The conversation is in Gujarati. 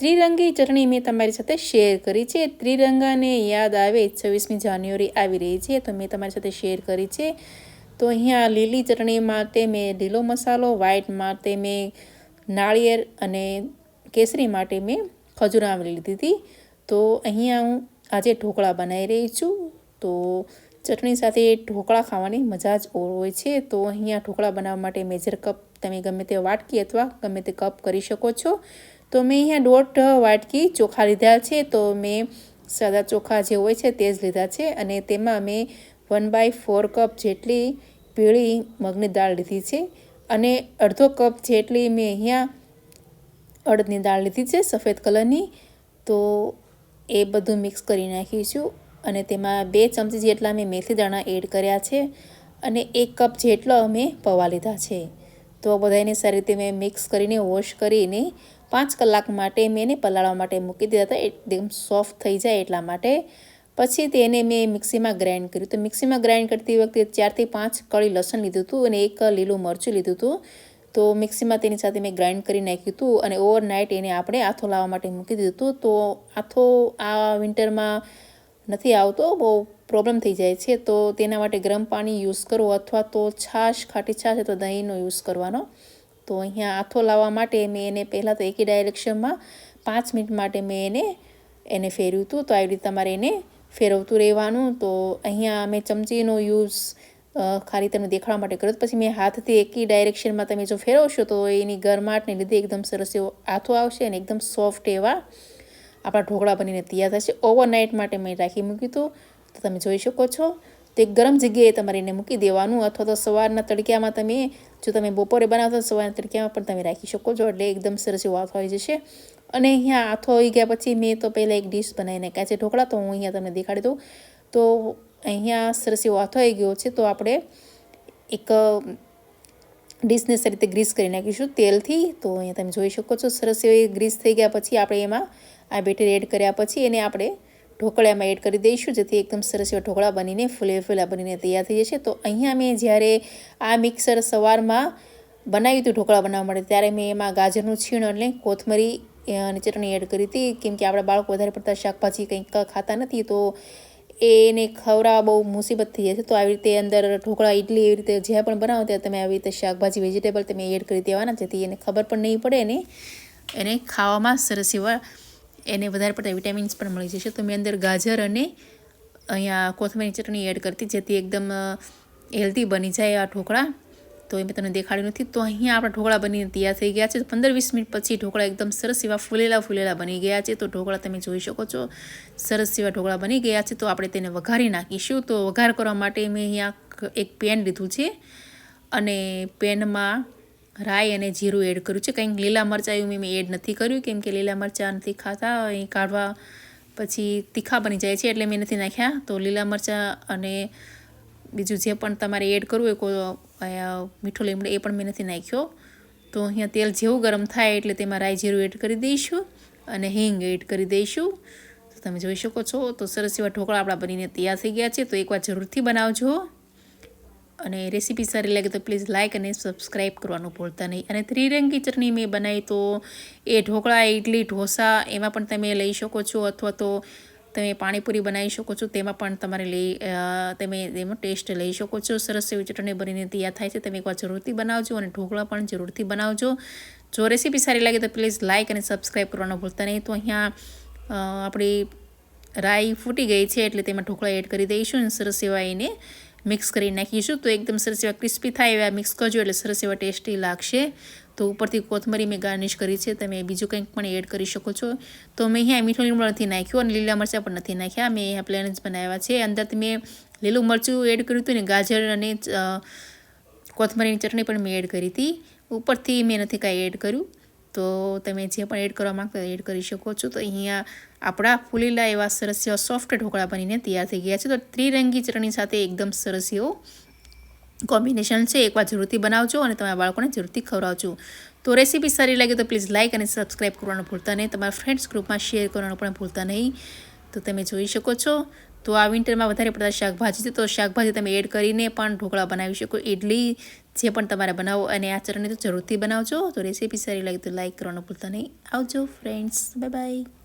ત્રિરંગી ચટણી મેં તમારી સાથે શેર કરી છે. ત્રિરંગાને યાદ આવે છવ્વીસમી જાન્યુઆરી આવી રહી છે, તો મેં તમારી સાથે શેર કરી છે. તો અહીંયા લીલી ચટણી માટે મેં લીલો મસાલો, વ્હાઈટ માટે મેં નાળિયેર અને કેસરી માટે મેં ખજૂર આંબલી લીધી હતી. તો અહીંયા હું આજે ઢોકળા બનાવી રહી છું. તો ચટણી સાથે ઢોકળા ખાવાની મજા જ હોય છે. તો અહીંયા ઢોકળા બનાવવા માટે મેજર કપ તમે ગમે તે વાટકી અથવા ગમે તે કપ કરી શકો છો. તો મેં અહીંયા દોઢ વાટકી ચોખા લીધા છે. તો મેં સાદા ચોખા જે હોય છે તે જ લીધા છે અને તેમાં મેં વન બાય ફોર કપ જેટલી પીળી મગની દાળ લીધી છે અને અડધો કપ જેટલી મેં અહીંયા અડદની દાળ લીધી છે સફેદ કલરની. તો એ બધું મિક્સ કરી નાખીશું અને તેમાં બે ચમચી જેટલા મેં મેથી દાણા એડ કર્યા છે અને એક કપ જેટલો અમે પૌવા લીધા છે. તો બધાને સારી રીતે મેં મિક્સ કરીને વોશ કરીને પાંચ કલાક માટે મેં એને પલાળવા માટે મૂકી દીધા હતા. એકદમ સોફ્ટ થઈ જાય એટલા માટે. પછી તેને મેં મિક્સીમાં ગ્રાઇન્ડ કર્યું. તો મિક્સીમાં ગ્રાઇન્ડ કરતી વખતે ચારથી પાંચ કળી લસણ લીધું હતું અને એક લીલું મરચું લીધું હતું. તો મિક્સીમાં તેની સાથે મેં ગ્રાઇન્ડ કરી નાખ્યું હતું અને ઓવરનાઇટ એને આપણે આથો લાવવા માટે મૂકી દીધું હતું. તો આથો આ વિન્ટરમાં નથી આવતો, બહુ પ્રોબ્લેમ થઈ જાય છે. તો તેના માટે ગરમ પાણી યુઝ કરો અથવા તો છાશ, ખાટી છાશ અથવા દહીંનો યુઝ કરવાનો. તો અહીંયા આથો લાવવા માટે મેં એને પહેલાં તો એકી ડાયરેક્શનમાં પાંચ મિનિટ માટે મેં એને એને ફેર્યું હતું. તો આવી રીતે તમારે એને ફેરવતું રહેવાનું. તો અહીંયા મેં ચમચીનો યુઝ ખાલી તમને દેખાડવા માટે કર્યો પછી મેં હાથથી એકી ડાયરેક્શનમાં તમે જો ફેરવશો તો એની ગરમાટને લીધે એકદમ સરસ એવો આથો આવશે અને એકદમ સોફ્ટ એવા આપણા ઢોકળા બનીને તૈયાર થશે. ઓવરનાઇટ માટે મેં રાખી મૂક્યું હતું. તો તમે જોઈ શકો છો. તે ગરમ જગ્યાએ તમારે એને મૂકી દેવાનું અથવા તો સવારના તડક્યામાં તમે, જો તમે બપોરે બનાવતા સવારના તડક્યામાં પણ તમે રાખી શકો છો. એટલે એકદમ સરસ એવો આથો આવી જશે. અને અહીંયા આથો આવી ગયા પછી મેં તો પહેલાં એક ડીશ બનાવીને કાચે ઢોકળા, તો હું અહીંયા તમને દેખાડી દઉં. તો અહીંયા સરસ એવો આથો આવી ગયો છે. તો આપણે એક ડીશને સારી રીતે ગ્રીસ કરી નાખીશું તેલથી. તો અહીંયા તમે જોઈ શકો છો સરસ એવી ગ્રીસ થઈ ગયા પછી આપણે એમાં આ બેટર એડ કર્યા પછી એને આપણે ઢોકળામાં એડ કરી દઈશું, જેથી એકદમ સરસ એવા ઢોકળા બનીને ફૂલે ફૂલા બનીને તૈયાર થઈ જશે. તો અહીંયા મેં જ્યારે આ મિક્સર સવારમાં બનાવ્યું હતું ઢોકળા બનાવવા માટે, ત્યારે મેં એમાં ગાજરનું છીણ એટલે કોથમરી અને ચટણી એડ કરી હતી. કેમ કે આપણા બાળકો વધારે પડતા શાકભાજી કંઈક ખાતા નથી, તો એને ખવડાવવા બહુ મુસીબત થઈ જશે. તો આવી રીતે અંદર ઢોકળા ઇડલી એવી રીતે જ્યાં પણ બનાવો ત્યાં તમે આવી રીતે શાકભાજી, વેજીટેબલ તમે એડ કરી દેવાના, જેથી એને ખબર પણ નહીં પડે ને એને ખાવામાં સરસ એવા એને વધારે પડતા વિટામિન્સ પણ મળી જશે. તો મેં અંદર ગાજર અને અહીંયા કોથમીરની ચટણી એડ કરતી જેથી એકદમ હેલ્ધી બની જાય આ ઢોકળા. તો એ મેં તમને દેખાડ્યું નથી. તો અહીંયા આપણા ઢોકળા બનીને તૈયાર થઈ ગયા છે. પંદર વીસ મિનિટ પછી ઢોકળા એકદમ સરસ એવા ફૂલેલા ફૂલેલા બની ગયા છે. તો ઢોકળા તમે જોઈ શકો છો. સરસ એવા ઢોકળા બની ગયા છે. તો આપણે તેને વઘારી નાખીશું. તો વઘાર કરવા માટે મેં અહીંયા એક પેન લીધું છે. અને પેનમાં રાઈ અને જીરું એડ કર્યું છે. કંઈક લીલા મરચાં એવું મેં એડ નથી કર્યું, કેમ કે લીલા મરચાં નથી ખાતા. એ કાઢવા પછી તીખા બની જાય છે એટલે મેં નથી નાખ્યા. તો લીલા મરચાં અને બીજું જે પણ તમારે એડ કરવું હોય મીઠો લીમડો, એ પણ મેં નથી નાખ્યો. તો અહીંયા તેલ જેવું ગરમ થાય એટલે તેમાં રાઈ જીરું એડ કરી દઈશું અને હિંગ એડ કરી દઈશું. તો તમે જોઈ શકો છો. તો સરસ એવા ઢોકળા આપણા બનીને તૈયાર થઈ ગયા છે. તો એકવાર જરૂરથી બનાવજો. અને રેસીપી સારી લાગે તો પ્લીઝ લાઇક અને સબસ્ક્રાઈબ કરવાનું ભૂલતા નહીં. અને ત્રિરંગી ચટણી મેં બનાવી તો એ ઢોકળા ઇડલી ઢોસા એમાં પણ તમે લઈ શકો છો અથવા તો તમે પાણીપુરી બનાવી શકો છો, તેમાં પણ તમારે લઈ તમે એમાં ટેસ્ટ લઈ શકો છો. સરસ એવી ચટણી બનીને તૈયાર થાય છે, તમે એકવાર જરૂરથી બનાવજો અને ઢોકળા પણ જરૂરથી બનાવજો. જો રેસીપી સારી લાગે તો પ્લીઝ લાઇક અને સબસ્ક્રાઈબ કરવાનું ભૂલતા નહીં. તો અહીંયા આપણી રાઈ ફૂટી ગઈ છે એટલે તેમાં ઢોકળા એડ કરી દઈશું અને સરસ એવા એને મિક્સ કરી નાખીશું. તો એકદમ સરસ એવા ક્રિસ્પી થાય એવા મિક્સ કરજો એટલે સરસ એવા ટેસ્ટી લાગશે. તો ઉપરથી કોથમરી મેં ગાર્નિશ કરી છે. તમે બીજું કંઈક પણ એડ કરી શકો છો. તો મેં અહીંયા મીઠું લીમડો નથી નાખ્યું અને લીલા મરચાં પણ નથી નાખ્યા. મેં અહીંયા પ્લેન જ બનાવ્યા છે. અંદરથી મેં લીલું મરચું એડ કર્યું હતું ને ગાજર અને કોથમરીની ચટણી પણ મેં એડ કરી હતી. ઉપરથી મેં નથી કાંઈ એડ કર્યું. તો તમે જે પણ એડ કરવા માગતા એડ કરી શકો છો. તો અહીંયા આપણા ફૂલેલા એવા સરસ એવા સોફ્ટ ઢોકળા બનીને તૈયાર થઈ ગયા છે. તો ત્રિરંગી ચટણી સાથે એકદમ સરસ એવો કોમ્બિનેશન છે. એકવાર જરૂરથી બનાવજો અને તમારા બાળકોને જરૂરથી ખવડાવજો. તો રેસીપી સારી લાગે તો પ્લીઝ લાઇક અને સબસ્ક્રાઈબ કરવાનું ભૂલતા નહીં. તમારા ફ્રેન્ડ્સ ગ્રુપમાં શેર કરવાનું પણ ભૂલતા નહીં. તો તમે જોઈ શકો છો. તો આ વિન્ટરમાં વધારે પડતા શાકભાજી છે. તો શાકભાજી તમે એડ કરીને પણ ઢોકળા બનાવી શકો. ઇડલી જે પણ તમારે બનાવો અને આ ચરણને તો જરૂરથી બનાવજો. તો રેસીપી સારી લાગે તો લાઈક કરવાનું ભૂલતા નહીં. આવજો ફ્રેન્ડ્સ બાય બાય